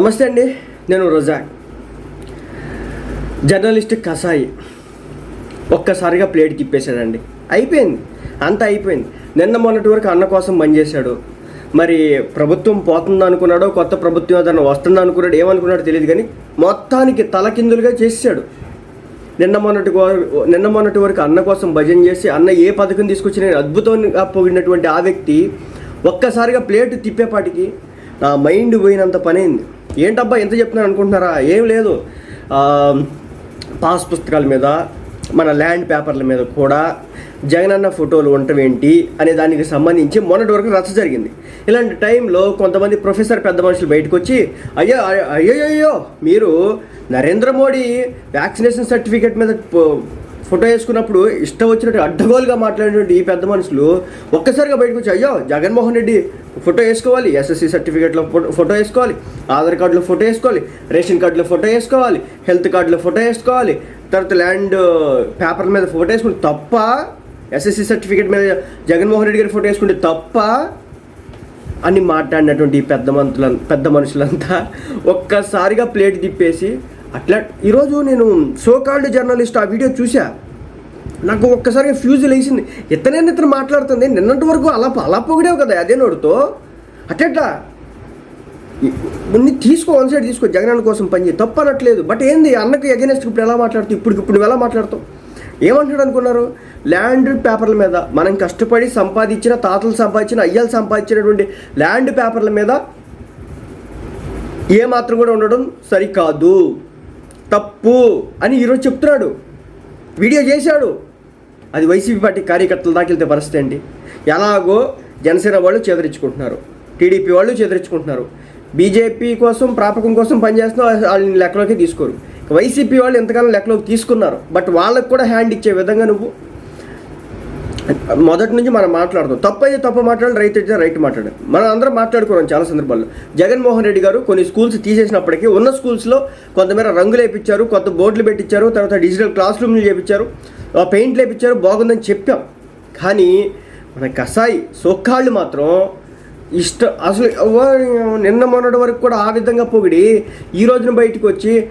నమస్తే అండి నేను రజాక్ జర్నలిస్ట్ కసాయి ఒక్కసారిగా ప్లేట్ తిప్పేశాడండి. అయిపోయింది అంతా అయిపోయింది. నిన్న మొన్నటి వరకు అన్న కోసం పనిచేశాడు మరి ప్రభుత్వం పోతుంది అనుకున్నాడో కొత్త ప్రభుత్వం ఏదైనా వస్తుంది అనుకున్నాడు ఏమనుకున్నాడో తెలియదు కానీ మొత్తానికి తలకిందులుగా చేశాడు నిన్న మొన్నటి నిన్న మొన్నటి వరకు అన్న కోసం భజన చేసి అన్న ఏ పథకం తీసుకొచ్చిన అద్భుతంగా పోగినటువంటి ఆ వ్యక్తి ఒక్కసారిగా ప్లేట్ తిప్పేపాటికి నా మైండ్ పోయినంత పనైంది. ఏంటబ్బా ఎంత చెప్తున్నాను అనుకుంటున్నారా? ఏం లేదు. పాస్ పుస్తకాల మీద మన ల్యాండ్ పేపర్ల మీద కూడా జగనన్న ఫోటోలు ఉండటం ఏంటి అనే దానికి సంబంధించి మొన్నటి వరకు రచ్చ జరిగింది. ఇలాంటి టైంలో కొంతమంది ప్రొఫెసర్ పెద్ద మనుషులు బయటకు వచ్చి అయ్యో అయ్యో అయ్యో మీరు నరేంద్ర మోడీ వ్యాక్సినేషన్ సర్టిఫికేట్ మీద ఫోటో వేసుకున్నప్పుడు ఇష్టం వచ్చినట్టు అడ్డగోలుగా మాట్లాడినటువంటి ఈ పెద్ద మనుషులు ఒక్కసారిగా బయటకు వచ్చి అయ్యో జగన్మోహన్ రెడ్డి ఫోటో వేసుకోవాలి ఎస్ఎస్సి సర్టిఫికేట్లో ఫోటో ఫోటో వేసుకోవాలి ఆధార్ కార్డులో ఫోటో వేసుకోవాలి రేషన్ కార్డులో ఫోటో వేసుకోవాలి హెల్త్ కార్డులో ఫోటో వేసుకోవాలి తర్వాత ల్యాండ్ పేపర్ మీద ఫోటో వేసుకుంటే తప్ప ఎస్ఎస్సి సర్టిఫికేట్ మీద జగన్మోహన్ రెడ్డి గారి ఫోటో వేసుకుంటే తప్ప అని మాట్లాడినటువంటి ఈ పెద్ద మంత్రుల పెద్ద మనుషులంతా ఒక్కసారిగా ప్లేట్ తిప్పేసి అట్లా ఈరోజు నేను సోకాల్డ్ జర్నలిస్ట్ ఆ వీడియో చూసా నాకు ఒక్కసారిగా ఫ్యూజ్ లేచింది. ఇతనే ఇతను మాట్లాడుతుంది. నిన్నటి వరకు అలా అలా పొగిడేవు కదా అదే నోడుతో అట్లా నీ తీసుకో వన్ సైడ్ తీసుకో జగనన్న కోసం పని తప్పు అనట్లేదు. బట్ ఏంది? అన్నకి అగేనెస్ట్ ఇప్పుడు ఎలా మాట్లాడుతావు ఇప్పుడు ఇప్పుడు నువ్వు ఎలా మాట్లాడతావు? ఏమంటాడు అనుకున్నారు? ల్యాండ్ పేపర్ల మీద మనం కష్టపడి సంపాదించిన తాతలు సంపాదించిన అయ్యలు సంపాదించినటువంటి ల్యాండ్ పేపర్ల మీద ఏ మాత్రం కూడా ఉండడం సరికాదు. తప్పు అని ఈరోజు చెప్తున్నాడు. వీడియో చేశాడు. అది వైసీపీ పార్టీ కార్యకర్తల దాకా వెళ్తే పరిస్థితి అండి ఎలాగో జనసేన వాళ్ళు చేదరించుకుంటున్నారు. టీడీపీ వాళ్ళు చేదరించుకుంటున్నారు. బీజేపీ కోసం ప్రాపకం కోసం పనిచేస్తున్న వాళ్ళని లెక్కలోకి తీసుకోరు. వైసీపీ వాళ్ళు ఎంతకాలం లెక్కలోకి తీసుకున్నారు? బట్ వాళ్ళకు కూడా హ్యాండ్ ఇచ్చే విధంగా నువ్వు మొదటి నుంచి మనం మాట్లాడదాం తప్పు అయితే తప్పు మాట్లాడాలి రైట్ అయితే రైట్ మాట్లాడాలి. మనం అందరం మాట్లాడుకున్నాం చాలా సందర్భాల్లో. జగన్మోహన్ రెడ్డి గారు కొన్ని స్కూల్స్ తీసేసినప్పటికీ ఉన్న స్కూల్స్లో కొంతమేర రంగులు వేయించారు కొత్త బోర్డులు పెట్టించారు తర్వాత డిజిటల్ క్లాస్ రూమ్లు చేయించారు పెయింట్లు వేయించారు బాగుందని చెప్పాం. కానీ మన కసాయి సొక్కాళ్ళు మాత్రం ఇష్ట అసలు నిన్న మొన్నటి వరకు కూడా ఆ విధంగా పొగిడి ఈ రోజున బయటకు వచ్చి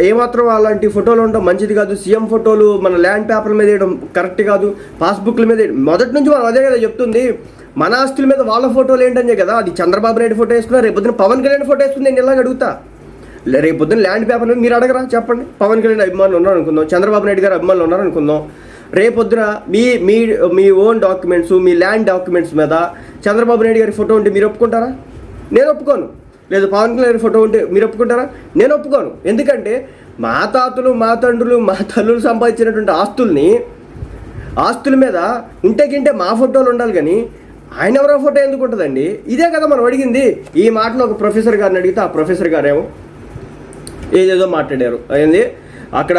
ఏమాత్రం అలాంటి ఫోటోలు ఉండడం మంచిది కాదు. సీఎం ఫోటోలు మన ల్యాండ్ పేపర్ల మీద వేయడం కరెక్ట్ కాదు. పాస్బుక్ల మీద మొదటి నుంచి మనం అదే కదా చెప్తుంది. మన ఆస్తుల మీద వాళ్ళ ఫోటోలు ఏంటనే కదా. అది చంద్రబాబు నాయుడు ఫోటో వేసుకున్నా రేపు పొద్దున పవన్ కళ్యాణ్ ఫోటో వేసుకుంది నేను ఇలాగ అడుగుతా. లే- రేపు పొద్దున ల్యాండ్ పేపర్ మీరు అడగరా? చెప్పండి. పవన్ కళ్యాణ్ అభిమానులు ఉన్నారు అనుకుందాం చంద్రబాబు నాయుడు గారు అభిమానులు ఉన్నారు అనుకుందాం రేపొద్దున మీ మీ మీ ఓన్ డాక్యుమెంట్స్ మీ ల్యాండ్ డాక్యుమెంట్స్ మీద చంద్రబాబు నాయుడు గారి ఫోటో ఉంటే మీరు ఒప్పుకుంటారా? నేను ఒప్పుకోను. లేదు పవన్ కళ్యాణ్ గారి ఫోటో ఉంటే మీరు ఒప్పుకుంటారా? నేను ఒప్పుకోను. ఎందుకంటే మా తాతలు మా తండ్రులు మా తల్లులు సంపాదించినటువంటి ఆస్తుల్ని ఆస్తుల మీద ఉంటే గింటే మా ఫోటోలు ఉండాలి కానీ ఆయన ఎవరో ఫోటో ఎందుకు ఉంటుందండి? ఇదే కదా మనం అడిగింది. ఈ మాటను ఒక ప్రొఫెసర్ గారిని అడిగితే ఆ ప్రొఫెసర్ గారేమో ఏదేదో మాట్లాడారు. అయింది అక్కడ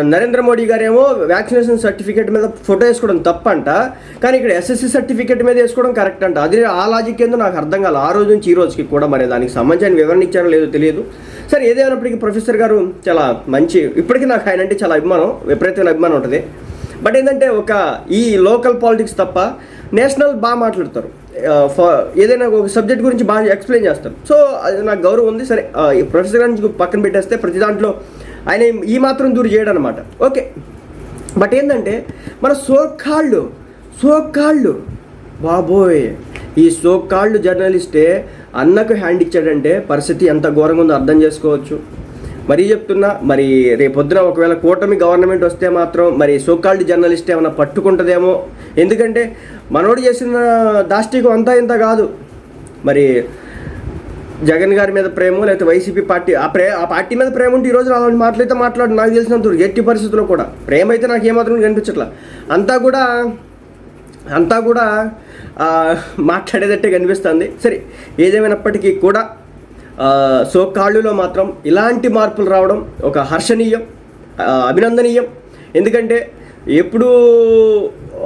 నరేంద్ర మోడీ గారేమో వ్యాక్సినేషన్ సర్టిఫికేట్ మీద ఫోటో వేసుకోవడం తప్పంట కానీ ఇక్కడ ఎస్ఎస్సి సర్టిఫికేట్ మీద వేసుకోవడం కరెక్ట్ అంట. అది ఆ లాజిక్ ఏందో నాకు అర్థం కాదు ఆ రోజు నుంచి ఈ రోజుకి కూడా మరి దానికి సంబంధించిన వివరణ ఇచ్చారో లేదో తెలియదు. సరే ఏదేమైనప్పటికీ ప్రొఫెసర్ గారు చాలా మంచి ఇప్పటికీ నాకు ఆయన అంటే చాలా అభిమానం విపరీతమైన అభిమానం ఉంటుంది. బట్ ఏంటంటే ఒక ఈ లోకల్ పాలిటిక్స్ తప్ప నేషనల్ బాగా మాట్లాడతారు. ఫ- ఏదైనా ఒక సబ్జెక్ట్ గురించి బాగా ఎక్స్ప్లెయిన్ చేస్తారు. సో అది నాకు గౌరవం ఉంది. సరే ఈ ప్రొఫెసర్ గారి నుంచి పక్కన పెట్టేస్తే ప్రతి దాంట్లో ఆయన ఈ మాత్రం దూరం చేయడం అనమాట ఓకే. బట్ ఏంటంటే మన సోకాళ్ళు సోకాళ్ళు బాబోయ్! ఈ సోకాళ్ళు జర్నలిస్టే అన్నకు హ్యాండ్ ఇచ్చాడంటే పరిస్థితి ఎంత ఘోరంగా ఉందో అర్థం చేసుకోవచ్చు. మరీ చెప్తున్నా మరి రేపొద్దున ఒకవేళ కూటమి గవర్నమెంట్ వస్తే మాత్రం మరి సోకాల్డ్ జర్నలిస్ట్ ఏమైనా పట్టుకుంటుందేమో? ఎందుకంటే మనోడు చేసిన దాష్టికం అంతా ఇంత కాదు. మరి జగన్ గారి మీద ప్రేమ లేకపోతే వైసీపీ పార్టీ ఆ ప్రే ఆ పార్టీ మీద ప్రేమ ఉంటే ఈ రోజు అలాంటి మాటలైతే మాట్లాడు నాకు తెలిసినంత ఎట్టి పరిస్థితుల్లో కూడా. ప్రేమ అయితే నాకు ఏమాత్రం కనిపించట్లా. అంతా కూడా అంతా కూడా మాట్లాడేటట్టే కనిపిస్తుంది. సరే ఏదేమైనప్పటికీ కూడా సో కాళ్ళులో మాత్రం ఇలాంటి మార్పులు రావడం ఒక హర్షణీయం అభినందనీయం. ఎందుకంటే ఎప్పుడూ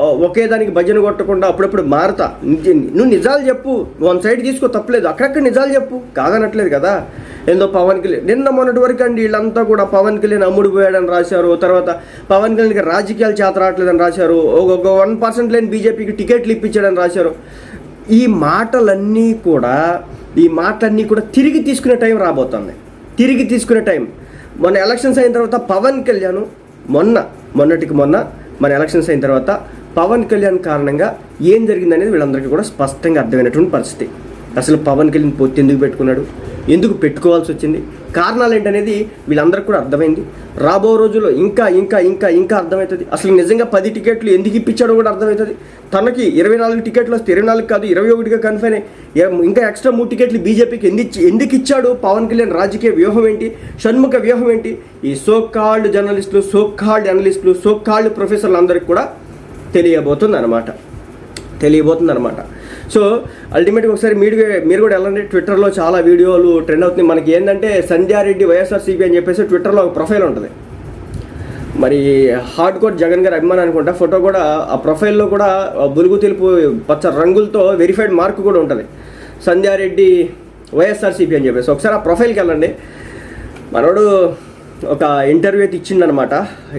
ఒకే దానికి భజన కొట్టకుండా అప్పుడప్పుడు మారుతా. నువ్వు నిజాలు చెప్పు. వన్ సైడ్ తీసుకో తప్పలేదు. అక్కడక్కడ నిజాలు చెప్పు. కాదనట్లేదు కదా? ఏందో పవన్ కళ్యాణ్ నిన్న మొన్నటి వరకు అండి వీళ్ళంతా కూడా పవన్ కళ్యాణ్ అమ్ముడు పోయాడని రాశారు. తర్వాత పవన్ కళ్యాణ్కి రాజకీయాలు చేత రావట్లేదని రాశారు. ఒక వన్ పర్సెంట్ లేని బీజేపీకి టికెట్లు ఇప్పించాడని రాశారు. ఈ మాటలన్నీ కూడా ఈ మాటలన్నీ కూడా తిరిగి తీసుకునే టైం రాబోతుంది. తిరిగి తీసుకునే టైం. మొన్న ఎలక్షన్స్ అయిన తర్వాత పవన్ కళ్యాణ్ మొన్న మొన్నటికి మొన్న మన ఎలక్షన్స్ అయిన తర్వాత పవన్ కళ్యాణ్ కారణంగా ఏం జరిగిందనేది వీళ్ళందరికీ కూడా స్పష్టంగా అర్థమైనటువంటి పరిస్థితి. అసలు పవన్ కళ్యాణ్ పొత్తు ఎందుకు పెట్టుకున్నాడు? ఎందుకు పెట్టుకోవాల్సి వచ్చింది? కారణాలు ఏంటనేది వీళ్ళందరికీ కూడా అర్థమైంది. రాబో రోజుల్లో ఇంకా ఇంకా ఇంకా ఇంకా అర్థమవుతుంది. అసలు నిజంగా పది టికెట్లు ఎందుకు ఇప్పించాడో కూడా అర్థమవుతుంది. తనకి ఇరవై నాలుగు టికెట్లు వస్తే ఇరవై నాలుగు కాదు ఇరవై ఒకటిగా కన్ఫైన్ అయ్యి ఇంకా ఎక్స్ట్రా మూడు టికెట్లు బీజేపీకి ఎందుకు ఎందుకు ఇచ్చాడు పవన్ కళ్యాణ్ రాజకీయ వ్యూహం ఏంటి? షణ్ముఖ వ్యూహం ఏంటి? ఈ సోకాల్డ్ జర్నలిస్టులు సోకాల్డ్ అనలిస్టులు సోకాల్డ్ ప్రొఫెసర్లు అందరికి కూడా తెలియబోతుంది అనమాట తెలియబోతుంది అనమాట సో అల్టిమేట్గా ఒకసారి మీరు మీరు కూడా వెళ్ళండి. ట్విట్టర్లో చాలా వీడియోలు ట్రెండ్ అవుతుంది మనకి ఏంటంటే సంధ్యారెడ్డి వైఎస్ఆర్సీపీ అని చెప్పేసి ట్విట్టర్లో ఒక ప్రొఫైల్ ఉంటుంది. మరి హార్డ్ కోట్ జగన్ గారి అభిమానం అనుకుంటా ఫోటో కూడా ఆ ప్రొఫైల్లో కూడా బులుగు తెలుపు పచ్చ రంగులతో వెరిఫైడ్ మార్క్ కూడా ఉంటుంది. సంధ్యారెడ్డి వైఎస్ఆర్సీపీ అని చెప్పేసి. ఒకసారి ఆ ప్రొఫైల్కి వెళ్ళండి. మనోడు ఒక ఇంటర్వ్యూ అయితే ఇచ్చిందనమాట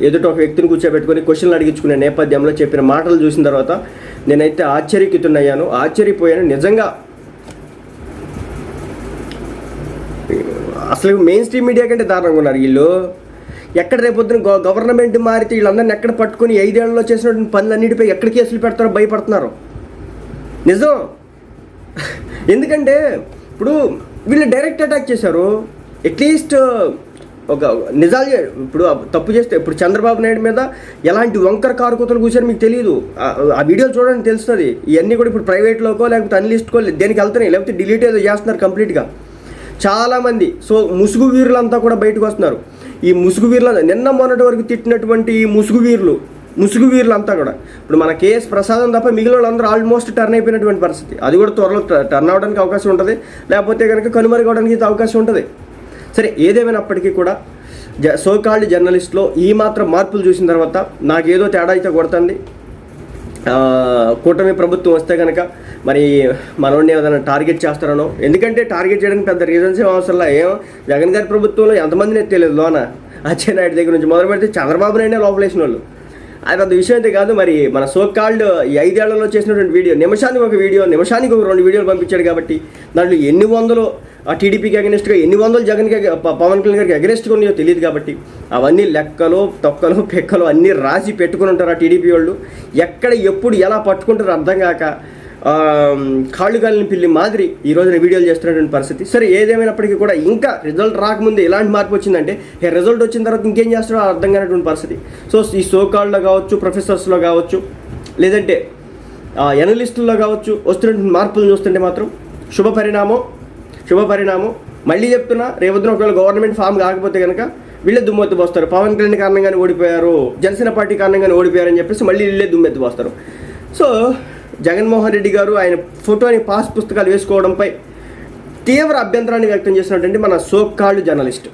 ఎదుట ఒక వ్యక్తిని కూర్చోబెట్టుకొని క్వశ్చన్లు అడిగించుకునే నేపథ్యంలో చెప్పిన మాటలు చూసిన తర్వాత నేనైతే ఆశ్చర్యకితున్నయ్యాను ఆశ్చర్యపోయాను. నిజంగా అసలు మెయిన్ స్ట్రీమ్ మీడియా కంటే దారుణంగా ఉన్నారు వీళ్ళు. ఎక్కడ రేపొద్దున గవర్నమెంట్ మారితే వీళ్ళందరిని ఎక్కడ పట్టుకొని ఐదేళ్ళలో చేసినటువంటి పనులన్నిటిపై ఎక్కడ కేసులు పెడతారో భయపడుతున్నారు. నిజం? ఎందుకంటే ఇప్పుడు వీళ్ళు డైరెక్ట్ అటాక్ చేశారు. అట్లీస్ట్ ఒక నిజాలు ఇప్పుడు తప్పు చేస్తే ఇప్పుడు చంద్రబాబు నాయుడు మీద ఎలాంటి వంకర కారుకూతలు కూర్చొని మీకు తెలియదు ఆ- వీడియోలు చూడండి తెలుస్తుంది. ఇవన్నీ కూడా ఇప్పుడు ప్రైవేట్లోకో లేకపోతే అన్లిస్ట్కో దేనికి వెళ్తున్నాయి. లేకపోతే డిలీట్ ఏదో చేస్తున్నారు కంప్లీట్గా. చాలామంది సో ముసుగు వీరులంతా కూడా బయటకు వస్తున్నారు. ఈ ముసుగు వీరుల నిన్న మొన్నటి వరకు తిట్టినటువంటి ఈ ముసుగు వీరులు ముసుగు వీరులంతా కూడా. ఇప్పుడు మన కేఎస్ ప్రసాదం తప్ప మిగిలిన వాళ్ళందరూ ఆల్మోస్ట్ టర్న్ అయిపోయినటువంటి పరిస్థితి. అది కూడా త్వరలో టర్న్ అవడానికి అవకాశం ఉంటుంది. లేకపోతే కనుక కనుమరుగవడానికి అయితే అవకాశం ఉంటుంది. సరే ఏదేమైనప్పటికీ కూడా జ సోకాల్డ్ జర్నలిస్ట్లో ఈ మాత్రం మార్పులు చూసిన తర్వాత నాకేదో తేడా అయితే కొడుతుంది. కూటమి ప్రభుత్వం వస్తే కనుక మరి మనోడిని ఏదైనా టార్గెట్ చేస్తారనో ఎందుకంటే టార్గెట్ చేయడానికి పెద్ద రీజన్స్ ఏం అవసరం ఏం? జగన్ గారి ప్రభుత్వంలో ఎంతమందిని తెలియదు లోన? అచ్చెన్నాయుడు దగ్గర నుంచి మొదలు పెడితే చంద్రబాబు నాయుడు లోపలేసిన వాళ్ళు. అది పెద్ద విషయం అయితే కాదు మరి. మన సో కాల్డ్ ఈ ఐదేళ్ళలో చేసినటువంటి వీడియో నిమిషానికి ఒక వీడియో నిమిషానికి ఒక రెండు వీడియోలు పంపించాడు కాబట్టి దాంట్లో ఎన్ని వందలు ఆ టీడీపీకి అగెనిస్ట్గా ఎన్ని వందలు జగన్కి పవన్ కళ్యాణ్ గారికి అగెనిస్ట్గా ఉన్నాయో తెలియదు కాబట్టి అవన్నీ లెక్కలు తొక్కలు పెక్కలు అన్నీ రాసి పెట్టుకుని ఉంటారు ఆ టీడీపీ వాళ్ళు. ఎక్కడ ఎప్పుడు ఎలా పట్టుకుంటారో అర్థం కాక కాళ్ళు కాలిన పిల్లి మాదిరి ఈ రోజున వీడియోలు చేస్తున్నటువంటి పరిస్థితి. సరే ఏదేమైనప్పటికీ కూడా ఇంకా రిజల్ట్ రాకముందే ఎలాంటి మార్పు వచ్చిందంటే రిజల్ట్ వచ్చిన తర్వాత ఇంకేం చేస్తాడో అర్థం కానటువంటి పరిస్థితి. సో ఈ సో కావచ్చు ప్రొఫెసర్స్లో కావచ్చు లేదంటే ఎనలిస్టుల్లో కావచ్చు వస్తున్నటువంటి మార్పులు చూస్తుంటే మాత్రం శుభ పరిణామం శుభ పరిణామం మళ్ళీ చెప్తున్నా రేపొద్దున ఒకవేళ గవర్నమెంట్ ఫామ్ కాకపోతే కనుక వీళ్ళే దుమ్మెత్తి పోస్తారు. పవన్ కళ్యాణ్ కారణంగానే ఓడిపోయారు జనసేన పార్టీ కారణంగానే ఓడిపోయారని చెప్పేసి మళ్ళీ వీళ్ళే దుమ్మెత్తి పోస్తారు. సో జగన్మోహన్ రెడ్డి గారు ఆయన ఫోటోని పాస్ పుస్తకాలు వేసుకోవడంపై తీవ్ర అభ్యంతరాన్ని వ్యక్తం చేసినటువంటి మన సోక్కాళ్ళు జర్నలిస్ట్.